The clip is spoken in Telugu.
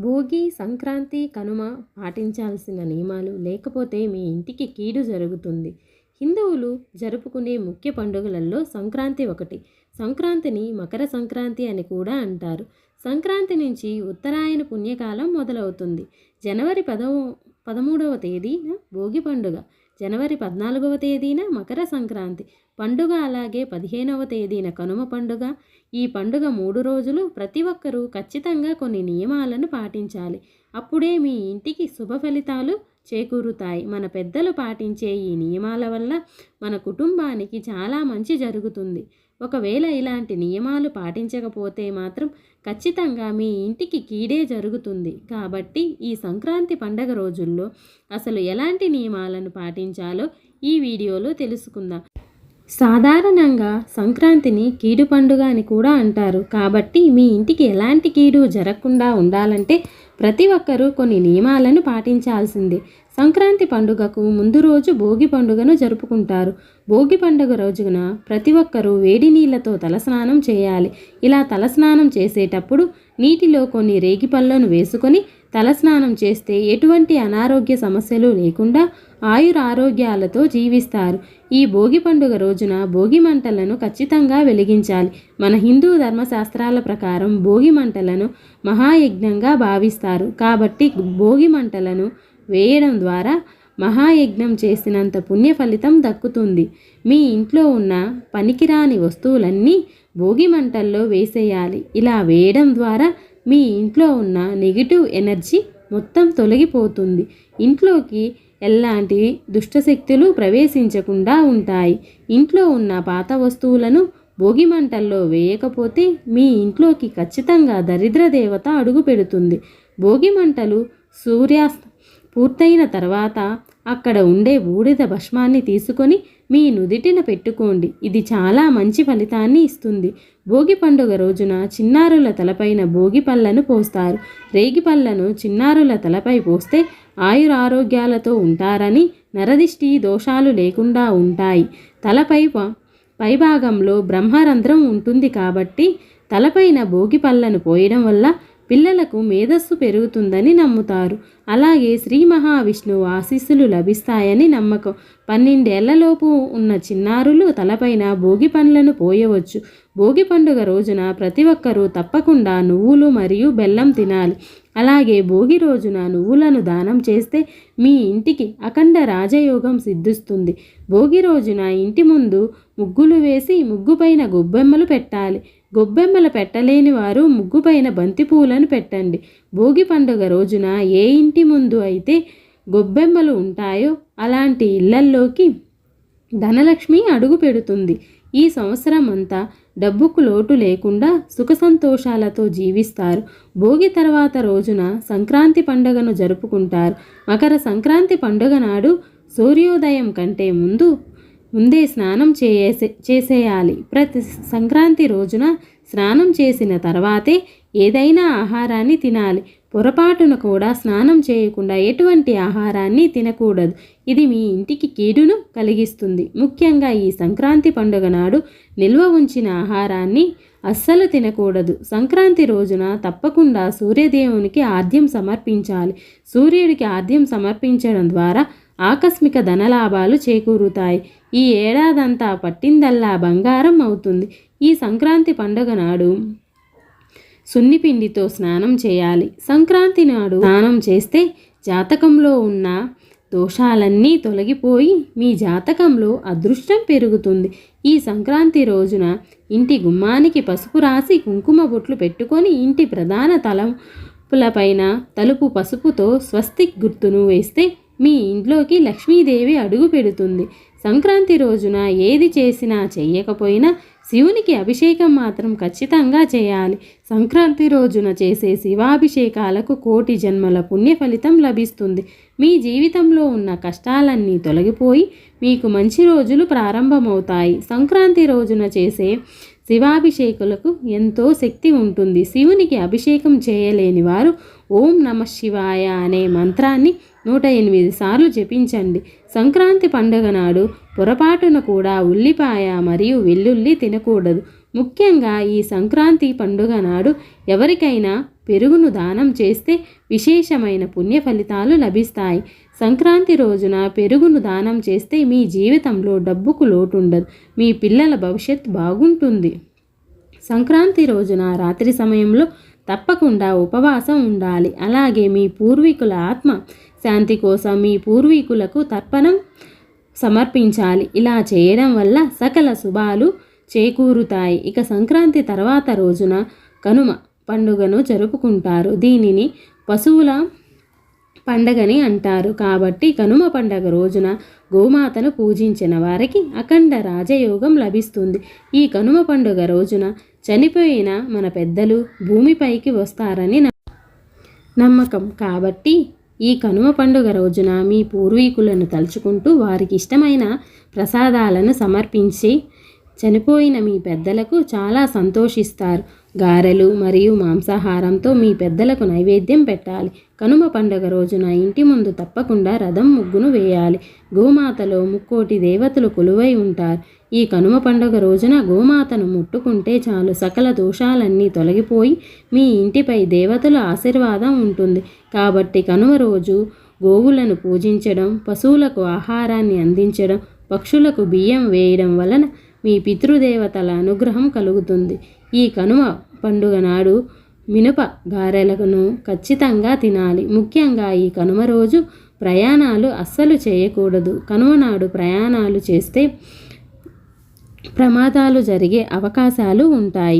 భోగి సంక్రాంతి కనుమ పాటించాల్సిన నియమాలు లేకపోతే మీ ఇంటికి కీడు జరుగుతుంది. హిందువులు జరుపుకునే ముఖ్య పండుగలలో సంక్రాంతి ఒకటి. సంక్రాంతిని మకర సంక్రాంతి అని కూడా అంటారు. సంక్రాంతి నుంచి ఉత్తరాయణ పుణ్యకాలం మొదలవుతుంది. జనవరి పదవ పదమూడవ తేదీన భోగి పండుగ. జనవరి పద్నాలుగవ తేదీన మకర సంక్రాంతి పండుగ అలాగే పదిహేనవ తేదీన కనుమ పండుగ. ఈ పండుగ మూడు రోజులు ప్రతి ఒక్కరూ ఖచ్చితంగా కొన్ని నియమాలను పాటించాలి. అప్పుడే మీ ఇంటికి శుభ ఫలితాలు చేకూరుతాయి. మన పెద్దలు పాటించే ఈ నియమాల వల్ల మన కుటుంబానికి చాలా మంచి జరుగుతుంది. ఒకవేళ ఇలాంటి నియమాలు పాటించకపోతే మాత్రం ఖచ్చితంగా మీ ఇంటికి కీడే జరుగుతుంది. కాబట్టి ఈ సంక్రాంతి పండగ రోజుల్లో అసలు ఎలాంటి నియమాలను పాటించాలో ఈ వీడియోలో తెలుసుకుందాం. సాధారణంగా సంక్రాంతిని కీడు పండుగ అని కూడా అంటారు. కాబట్టి మీ ఇంటికి ఎలాంటి కీడు జరగకుండా ఉండాలంటే ప్రతి ఒక్కరూ కొన్ని నియమాలను పాటించాల్సిందే. సంక్రాంతి పండుగకు ముందు రోజు భోగి పండుగను జరుపుకుంటారు. భోగి పండుగ రోజున ప్రతి ఒక్కరూ వేడి నీళ్ళతో తలస్నానం చేయాలి. ఇలా తలస్నానం చేసేటప్పుడు నీటిలో కొన్ని రేగి పళ్ళను వేసుకొని తలస్నానం చేస్తే ఎటువంటి అనారోగ్య సమస్యలు లేకుండా ఆయుర ఆరోగ్యాలతో జీవిస్తారు. ఈ భోగి పండుగ రోజున భోగి మంటలను ఖచ్చితంగా వెలిగించాలి. మన హిందూ ధర్మశాస్త్రాల ప్రకారం భోగి మంటలను మహాయజ్ఞంగా భావిస్తారు. కాబట్టి భోగి మంటలను వేయడం ద్వారా మహాయజ్ఞం చేసినంత పుణ్య ఫలితం దక్కుతుంది. మీ ఇంట్లో ఉన్న పనికిరాని వస్తువులన్నీ భోగి మంటల్లో వేసేయాలి. ఇలా వేయడం ద్వారా మీ ఇంట్లో ఉన్న నెగిటివ్ ఎనర్జీ మొత్తం తొలగిపోతుంది. ఇంట్లోకి ఎలాంటి దుష్టశక్తులు ప్రవేశించకుండా ఉంటాయి. ఇంట్లో ఉన్న పాత వస్తువులను భోగి మంటల్లో వేయకపోతే మీ ఇంట్లోకి ఖచ్చితంగా దరిద్ర దేవత అడుగు పెడుతుంది. భోగి మంటలు సూర్యాస్త పూర్తయిన తర్వాత అక్కడ ఉండే బూడిద భస్మాన్ని తీసుకొని మీ నుదిటిన పెట్టుకోండి. ఇది చాలా మంచి ఫలితాన్ని ఇస్తుంది. భోగి పండుగ రోజున చిన్నారుల తలపైన భోగి పళ్ళను పోస్తారు. రేగి పళ్ళను చిన్నారుల తలపై పోస్తే ఆయురారోగ్యాలతో ఉంటారని నరదిష్టి దోషాలు లేకుండా ఉంటాయి. తలపై పైభాగంలో బ్రహ్మరంధ్రం ఉంటుంది కాబట్టి తలపైన భోగి పళ్ళను పోయడం వల్ల పిల్లలకు మేధస్సు పెరుగుతుందని నమ్ముతారు. అలాగే శ్రీ మహావిష్ణువు ఆశీస్సులు లభిస్తాయని నమ్మకం. పన్నెండేళ్ళలోపు ఉన్న చిన్నారులు తలపైన భోగి పండ్లను పోయవచ్చు. భోగి పండుగ రోజున ప్రతి ఒక్కరూ తప్పకుండా నువ్వులు మరియు బెల్లం తినాలి. అలాగే భోగి రోజున నువ్వులను దానం చేస్తే మీ ఇంటికి అఖండ రాజయోగం సిద్ధిస్తుంది. భోగి రోజున ఇంటి ముందు ముగ్గులు వేసి ముగ్గుపైన గొబ్బెమ్మలు పెట్టాలి. గొబ్బెమ్మలు పెట్టలేని వారు ముగ్గుపైన బంతిపూలను పెట్టండి. భోగి పండుగ రోజున ఏ ఇంటి ముందు అయితే గొబ్బెమ్మలు ఉంటాయో అలాంటి ఇళ్ళల్లోకి ధనలక్ష్మి అడుగు పెడుతుంది. ఈ సంవత్సరం అంతా డబ్బుకు లోటు లేకుండా సుఖ సంతోషాలతో జీవిస్తారు. భోగి తర్వాత రోజున సంక్రాంతి పండుగను జరుపుకుంటారు. మకర సంక్రాంతి పండుగ నాడు సూర్యోదయం కంటే ముందు ముందే స్నానం చేసే చేసేయాలి. ప్రతి సంక్రాంతి రోజున స్నానం చేసిన తర్వాతే ఏదైనా ఆహారాన్ని తినాలి. పొరపాటున కూడా స్నానం చేయకుండా ఎటువంటి ఆహారాన్ని తినకూడదు. ఇది మీ ఇంటికి కీడును కలిగిస్తుంది. ముఖ్యంగా ఈ సంక్రాంతి పండుగ నాడు నిల్వ ఉంచిన ఆహారాన్ని అస్సలు తినకూడదు. సంక్రాంతి రోజున తప్పకుండా సూర్యదేవునికి ఆద్యం సమర్పించాలి. సూర్యుడికి ఆద్యం సమర్పించడం ద్వారా ఆకస్మిక ధనలాభాలు చేకూరుతాయి. ఈ ఏడాదంతా పట్టిందల్లా బంగారం అవుతుంది. ఈ సంక్రాంతి పండుగ నాడు సున్నిపిండితో స్నానం చేయాలి. సంక్రాంతి నాడు స్నానం చేస్తే జాతకంలో ఉన్న దోషాలన్నీ తొలగిపోయి మీ జాతకంలో అదృష్టం పెరుగుతుంది. ఈ సంక్రాంతి రోజున ఇంటి గుమ్మానికి పసుపు రాసి కుంకుమ బొట్లు పెట్టుకొని ఇంటి ప్రధాన తలంపులపైన తలుపు పసుపుతో స్వస్తిక్ గుర్తును వేస్తే మీ ఇంట్లోకి లక్ష్మీదేవి అడుగు పెడుతుంది. సంక్రాంతి రోజున ఏది చేసినా చెయ్యకపోయినా శివునికి అభిషేకం మాత్రం ఖచ్చితంగా చేయాలి. సంక్రాంతి రోజున చేసే శివాభిషేకాలకు కోటి జన్మల పుణ్య ఫలితం లభిస్తుంది. మీ జీవితంలో ఉన్న కష్టాలన్నీ తొలగిపోయి మీకు మంచి రోజులు ప్రారంభమవుతాయి. సంక్రాంతి రోజున చేసే శివాభిషేకులకు ఎంతో శక్తి ఉంటుంది. శివునికి అభిషేకం చేయలేని వారు ఓం నమ శివాయ అనే మంత్రాన్ని నూట ఎనిమిది సార్లు జపించండి. సంక్రాంతి పండుగ నాడు పొరపాటున కూడా ఉల్లిపాయ మరియు వెల్లుల్లి తినకూడదు. ముఖ్యంగా ఈ సంక్రాంతి పండుగ నాడు ఎవరికైనా పెరుగును దానం చేస్తే విశేషమైన పుణ్య ఫలితాలు లభిస్తాయి. సంక్రాంతి రోజున పెరుగును దానం చేస్తే మీ జీవితంలో డబ్బుకు లోటు ఉండదు మీ పిల్లల భవిష్యత్ బాగుంటుంది. సంక్రాంతి రోజున రాత్రి సమయంలో తప్పకుండా ఉపవాసం ఉండాలి. అలాగే మీ పూర్వీకుల ఆత్మ శాంతి కోసం మీ పూర్వీకులకు తర్పణం సమర్పించాలి. ఇలా చేయడం వల్ల సకల శుభాలు చేకూరుతాయి. ఇక సంక్రాంతి తర్వాత రోజున కనుమ పండుగను జరుపుకుంటారు. దీనిని పశువుల పండగని అంటారు. కాబట్టి కనుమ పండగ రోజున గోమాతను పూజించిన వారికి అఖండ రాజయోగం లభిస్తుంది. ఈ కనుమ పండుగ రోజున చనిపోయిన మన పెద్దలు భూమిపైకి వస్తారని నమ్మకం. కాబట్టి ఈ కనుమ పండుగ రోజున మీ పూర్వీకులను తలుచుకుంటూ వారికి ఇష్టమైన ప్రసాదాలను సమర్పించి చనిపోయిన మీ పెద్దలకు చాలా సంతోషిస్తారు. గారెలు మరియు మాంసాహారంతో మీ పెద్దలకు నైవేద్యం పెట్టాలి. కనుమ పండుగ రోజున ఇంటి ముందు తప్పకుండా రథం ముగ్గును వేయాలి. గోమాతలో ముక్కోటి దేవతలు కొలువై ఉంటారు. ఈ కనుమ పండుగ రోజున గోమాతను ముట్టుకుంటే చాలు సకల దోషాలన్నీ తొలగిపోయి మీ ఇంటిపై దేవతల ఆశీర్వాదం ఉంటుంది. కాబట్టి కనుమ రోజు గోవులను పూజించడం పశువులకు ఆహారాన్ని అందించడం పక్షులకు బియ్యం వేయడం వలన మీ పితృదేవతల అనుగ్రహం కలుగుతుంది. ఈ కనుమ పండుగ నాడు మినప గారెలను ఖచ్చితంగా తినాలి. ముఖ్యంగా ఈ కనుమ రోజు ప్రయాణాలు అస్సలు చేయకూడదు. కనుమ నాడు ప్రయాణాలు చేస్తే ప్రమాదాలు జరిగే అవకాశాలు ఉంటాయి.